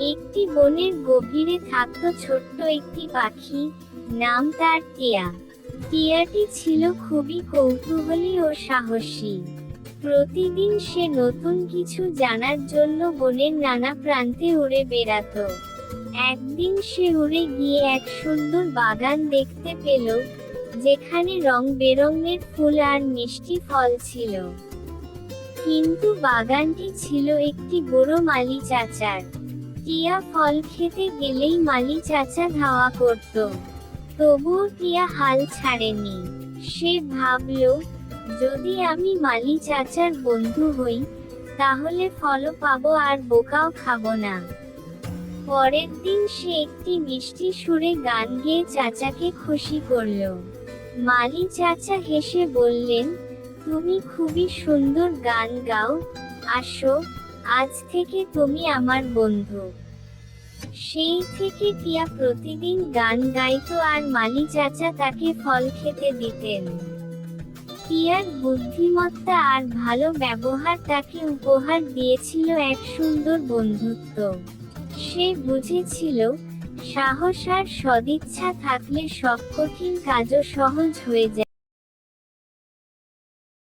একটি বনের গভীরে থাকত ছোট্ট একটি পাখি, নাম তার টিয়া। টিয়াটি ছিল খুবই কৌতূহলী ও সাহসী। প্রতিদিন সে নতুন কিছু জানার জন্য বনের নানা প্রান্তে উড়ে বেড়াতো। একদিন সে উড়ে গিয়ে এক সুন্দর বাগান দেখতে পেল, যেখানে রং বেরঙের ফুল আর মিষ্টি ফল ছিল। কিন্তু বাগানটি ছিল একটি বড় মালি চাচার। টিয়া ফল খেতে গেলেই মালি চাচা ধাওয়া করত। তবুও টিয়া হাল ছাড়েনি। সে ভাবল, যদি আমি মালি চাচার বন্ধু হই, তাহলে ফলও পাবো আর বোকাও খাব না। পরের দিন সে একটি মিষ্টি সুরে গান গেয়ে চাচাকে খুশি করল। মালি চাচা হেসে বললেন, তুমি খুবই সুন্দর গান গাও, আসো। আজ থেকে তুমি আমার বন্ধু। সেই থেকে টিয়া প্রতিদিন গান গাইতো আর মালি চাচা তাকে ফল খেতে দিতেন। টিয়ার বুদ্ধিমত্তা আর ভালো ব্যবহার তাকে উপহার দিয়েছিল এক সুন্দর বন্ধুত্ব। সে বুঝেছিল, সাহস আর সদিচ্ছা থাকলে সব কঠিন কাজও সহজ হয়ে যায়।